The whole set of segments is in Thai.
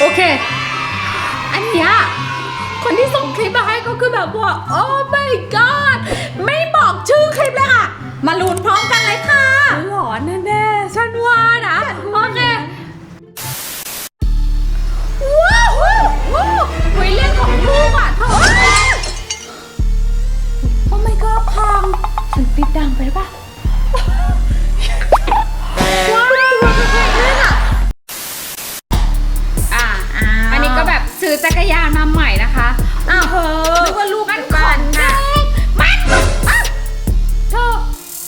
โอเค อันเนี้ยคนที่ส่งคลิปมาให้ก็คือแบบว่า โอ้ my god ไม่บอกชื่อคลิปเลยค่ะ มาลุ้นพร้อมกันเลยค่ะหลอนแน่ๆฉันว่านะ ซื้อจักรยานมาใหม่นะคะอ้าวเธอนึกว่าลูกมันขขอองงแท้มันอะเธอ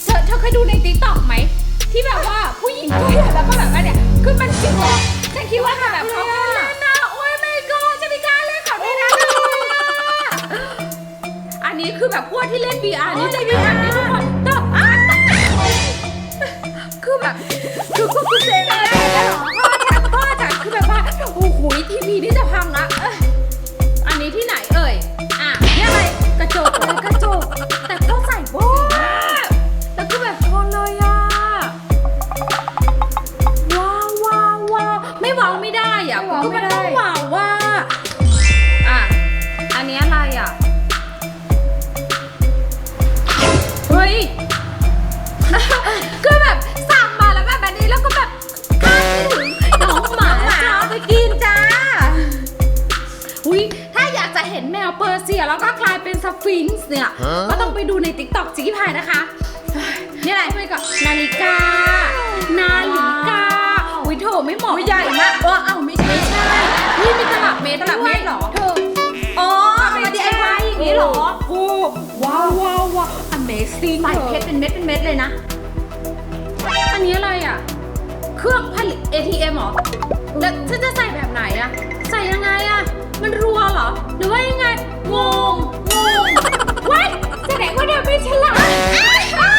เธอเธอเคยดูในติ๊กต็อกไหม ที่แบบว่าผู้หญิงตัวใหญ่แล้วก็แบบว่าเนี่ยคือมันจริงเหรอฉันคิดว่ามันแบบเขาแค่เล่นนะโอ้ยไม่ก็จะมีการเล่นของไม่ได้เลยอะอันนี้คือแบบพวกที่เล่น VR นี่จะ VR นี่ทุกคนแต่อะคือแบบคือก็คือเซ็งเลยเหรอพ่อจ๋าพ่อ โอ้โหทีวีนี่จะพังละ ห็นแมวเปอร์เซียแล้วก็กลายเป็นสฟิงค์เนี่ย ก็ต้องไปดูในติ๊กต็อกจีพายนะคะนี่อะไรไปกับนาฬิกา นาฬิกาอุ้ยโถไม่เหมาะอุ๊ยใหญ่มากเออเอ้าไม่ใช่ไม่ใช่นี่มีตลับเมตรตลับเมตรเหรอเธออ๋อเอามา DIY อย่างนี้เหรอโอ้ว้าวว้าวว้าว Amazing ใส่เพชรเป็นเม็ดเป็นเม็ดเลยนะ อันนี้อะไรอะ เครื่องผลิต ATM เหรอ แล้วฉันจะใส่แบบไหนอะ ใส่ยังไงอะ มันรัวเหรอ หรือว่ายังไง งง งงว้ายแสดงว่าเดี๋ยวไม่ฉลาดอะ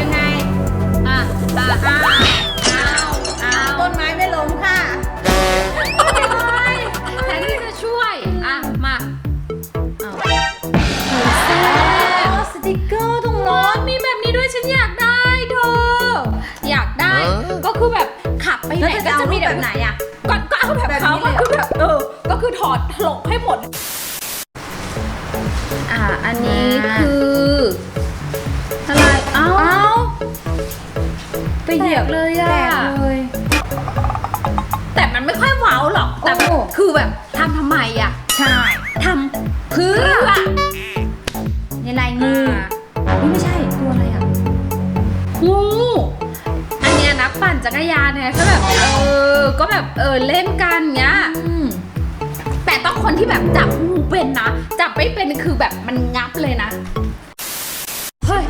ยังไง อะอะอ้าวอ้าวอ้าว ต้นไม้ไม่ล้มค่ะ แทนที่จะช่วย อะ มาอ้าวเฮ้ยแซ่บสติกเกอร์ตรงร้รอถนมีแบบนี้ด้วยฉันอยากได้เธอ อยากได้ ก็คือแบบขับไปไหแล้วนจะก็เอาจะรูมีปแต่แบบไหน ลกให้หมด อ่า อันนี้คืออะไรเอ้าเอ้าไปเหยียบเลยอะแตกเลย แต่มันไม่ค่อยว้าวหรอก แต่โอ้ คือแบบทำทำไมอะใช่ทำเพื่อยังไงงูอ่านี่ไม่ใช่ตัวอะไรอะ งูอันเนี้ยนักปั่นจักรยานเนี่ยก็แบบเออ ก็แบบเออเล่นกันเงี้ย อืมแต่ต้องคนที่แบบจับงูเป็นนะ จับไม่เป็นคือแบบมันงับเลยนะ เฮ้ย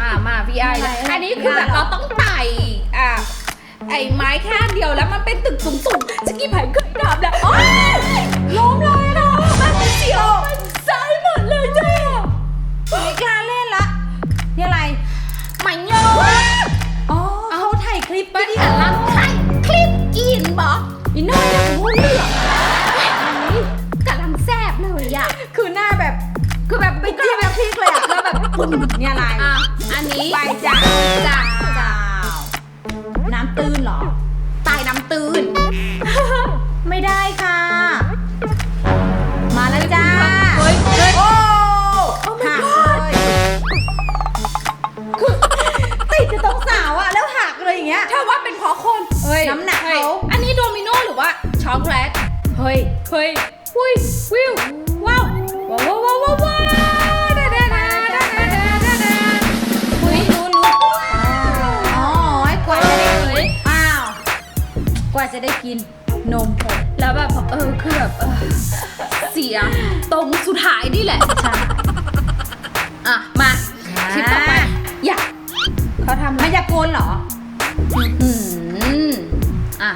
อ่ามา VI เลยอันนี้คือแบบเราต้องไต่อ่าไอ้ไม้แค่อันเดียวแล้วมันเป็นตึกสูงๆสกี้ไผ่เคยทำแล้วโอ๊ยล้มเลย เนี่ยอะไรอะอันนี้ใบจ่าจ้าจ้าน้ำตื้นเหรอตายน้ำตื้น ไม่ได้ค่ะ มาแล้วจ้าเฮ้ยเฮ้ยโอ้ Oh my หัก God เลยคือติดอยู่ตรงเสาอะแล้วหักเลยอย่างเงี้ย ถ้าว่าเป็นเพราะคนเฮ้ยน้ำหนักฮ้ยเขา อันนี้โดมิโนหรือว่าช็อกโกแลต เฮ้ย เฮ้ย กว่าจะได้กินนมแล้วแบบเออคือแบบเออเสียตรงสุดท้ายนี่แหละใช่อะ มาคลิปต่อไป อยากเขาทำมายากลเหรอ อืมอะ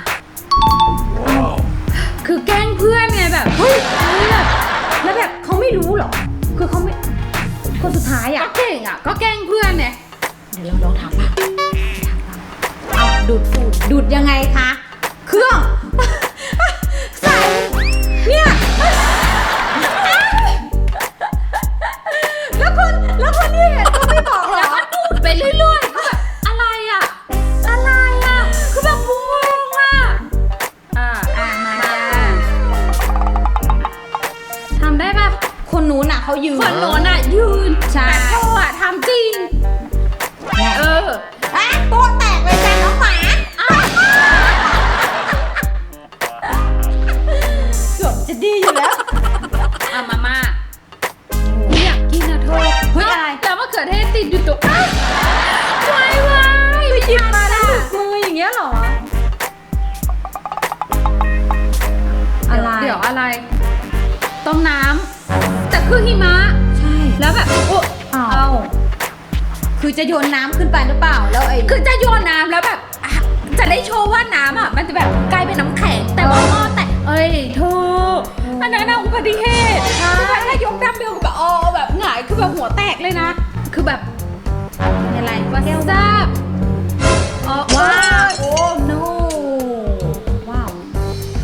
คือแกล้งเพื่อนไงแบบเฮ้ยเฮ้ยแบบแล้วแบบเขาไม่รู้เหรอ คือเขาไม่ คนสุดท้ายก็อะเก่งอะ ก็แกล้งเพื่อนไงเดี๋ยวเราลองถามบ้างเอาดูดฟูดดูดยังไงคะ ยืนคนโน้นอะยืนใช่ แต่เธออะทำจริง เอออะโต๊ะแตกเลยจ้ะน้องหมาเกือบจะดีอยู่แล้วอะมาม่าไม่อยากกินอะเธอเฮ้ยอะไรแล้วมะเขือเทศติดอยู่ตรงอ้าววายวายไปหยิบมาแล้วมืออย่างเงี้ยเหรอ อะไร เดี๋ยวอะไร ต้มน้ำแต่ คือหิมะ ใช่ แล้วแบบโอ้อ้าว เอาคือจะโยนน้ำขึ้นไปหรือเปล่า แล้วไอ้คือจะโยนน้ำแล้วแบบอะจะได้โชว์ว่าน้ำอะ มันจะแบบกลายเป็นน้ำแข็ง แต่ว่าหม้อแต่เอ้ยเธออันนั้นน่ะอุบัติเหตุคือแบบถ้ายกดัมเบลแบบอ๋อแบบหงายคือแบบหัวแตกเลยนะ คือแบบอะไรว่าแก้วแซ่บอ๋อว้าว้าวโอ้ no ว้าว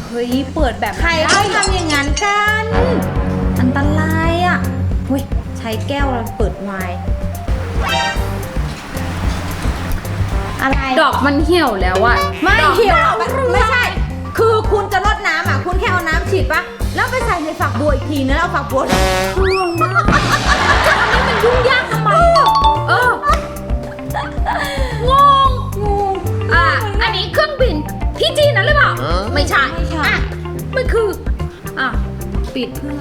เฮ้ย เปิดแบบใครนั้นเขาได้เหรอ ทำ อะเฮ้ยใช้แก้วแล้วเปิดไวน์อะไรดอกมันเหี่ยวแล้วอะไม่ดอกเหี่ยวมันไม่ใช่ คือคุณจะรดน้ำอะ คุณแค่เอาน้ำฉีดปะแล้วไปใส่ในฝักบัวอีกทีนะแล้วเอาฝักบัวกลัวมากจะทำให้มันยุ่งยากทำไมอะเอองงงูอะอันนี้เครื่องบินที่จีนนั้นหรือเปล่าไม่ใช่ไม่ใช่อะมันคืออะปิดเพื่อ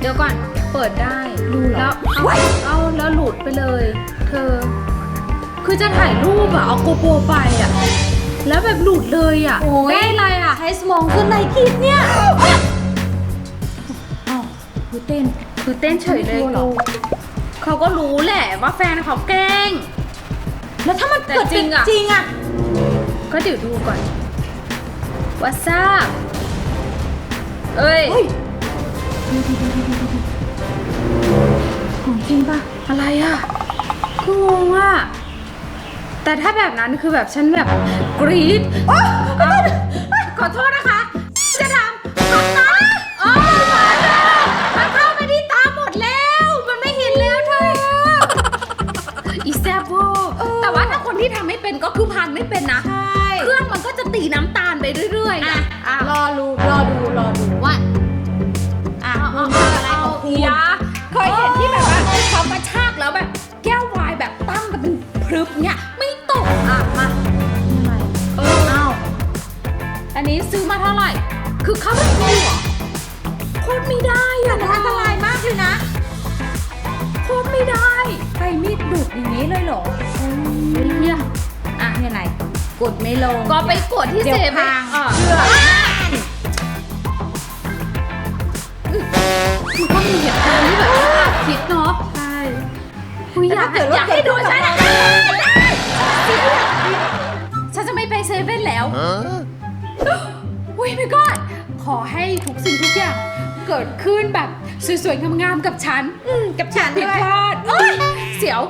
เดี๋ยวก่อน เปิดได้ดูเหรอ แล้วเอาเอาแล้วหลุดไปเลย เธอ คือจะถ่ายรูปอะเอาโกโปรไปอะแล้วแบบหลุดเลยอะโอ้ย ได้อะไรอะใช้สมองขึ้นไหนคิดเนี่ยอ้าวคือเต้น คือเต้นเฉยเลยไม่รู้หรอเขาก็รู้แหละว่าแฟนเขาแกล้ง แล้วถ้ามันแต่เกิดจริงอะ จริงอะก็เดี๋ยวดูก่อนว่าทราบเอ้ย เฮ้ยดูดิดูดิดูดิดูดิ ของจริงปะอะไรอะคืองงอะแต่ถ้าแบบนั้นคือแบบฉันแบบกรี๊ดเอ้าขอโทษนะคะ จะทำทำนะโอ้มาแล้วมันเข้าไปที่ตาหมดแล้ว มันไม่เห็นแล้วเธออีแซบโบแต่ว่าถ้าคนที่ทำไม่เป็นก็คือพันไม่เป็นนะใช่เครื่องมันก็จะตีน้ำตาลไปเรื่อยๆอะนะอะรอดูร กดไม่ลง ก็ไปกดที่เดี๋ยวเซเว่พันงอะเชื่อคือก็มีเหตุการณ์ที่แบบว่าคิดเนาะใช่คุยอยากแต่ถ้าเกิดว่าอยากให้ดูเกิดฉันขึ้อะนกับเราฉันจะไม่ไปเซเว่นแล้วอุ้ยไม่กอดขอให้ทุกสิ่งทุกอย่างเกิดขึ้นแบบสวยๆงามๆกับฉันอืมกับฉันผิดด้วยพลาดเอ้ยเสียว